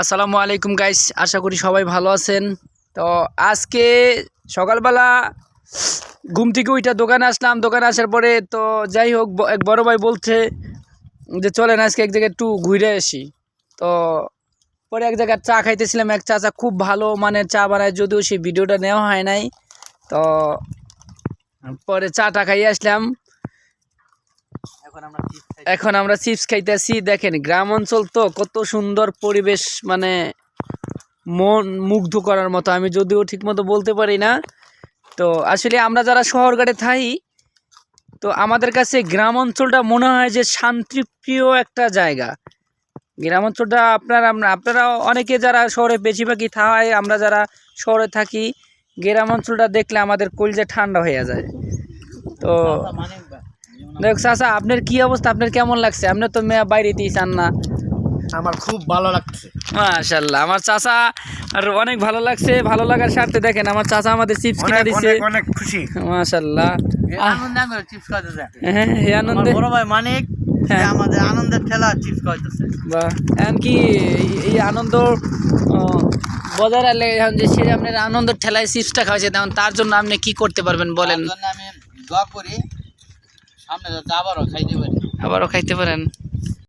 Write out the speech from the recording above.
আসসালামু আলাইকুম গাইস আশা করি সবাই ভালো আছেন। তো আজকে সকালবেলা ঘুম থেকে ওইটা দোকানে আসলাম। দোকানে আসার পরে তো যাই হোক এক বড় ভাই বলছে যে, চলেন আজকে এক জায়গায় একটু ঘুরে আসি। তো পরে এক জায়গায় চা খাইতেছিলাম। এক চাচা খুব ভালো মানে চা বানায়, যদিও সেই ভিডিওটা নেওয়া হয় নাই। তো পরে চাটা খাইয়ে আসলাম। এখন আমরা চিপস খাইতেছি। দেখেন গ্রাম অঞ্চল তো কত সুন্দর পরিবেশ মানে মন মুগ্ধ করার মতো আমি যদিও ঠিকমতো বলতে পারি না। তো আসলে আমরা যারা শহর ঘাটে থাই তো আমাদের কাছে গ্রাম অঞ্চলটা মনে হয় যে শান্তিপ্রিয় একটা জায়গা। গ্রাম অঞ্চলটা আপনার আমরা আপনারা অনেকে যারা শহরে বেশিরভাগই থায় আমরা যারা শহরে থাকি গ্রাম অঞ্চলটা দেখলে আমাদের কলজে ঠান্ডা হয়ে যায়। তো মানে দেখ চাচা আপনার কি অবস্থা? আপনার কেমন লাগছে? আপনি তো মেয়া বাইরেতেই চান না। আমার খুব ভালো লাগছে। মাশাল্লাহ আমার চাচা আর অনেক ভালো লাগছে। ভালো লাগার স্বার্থে দেখেন আমার চাচা আমাদের চিপস কিনে অনেক দিছে। অনেক খুশি। মাশাল্লাহ আনন্দ আমরা চিপস খাইতেছে হ্যাঁ এই আনন্দে। বড় ভাই মানিক হ্যাঁ। আমাদের আনন্দের ঠেলা চিপস খাইতেছে বা এমনকি এই- এই আনন্দ বজায় রাখলে এখন যে সে আপনার আনন্দ ঠেলায় চিপসটা খাওয়াছে তেমন তার জন্য আপনি কি করতে পারবেন বলেন? আমি দোয়া করি সামনে যাতে আবারও খাইতে পারি আবারও খাইতে পারেন?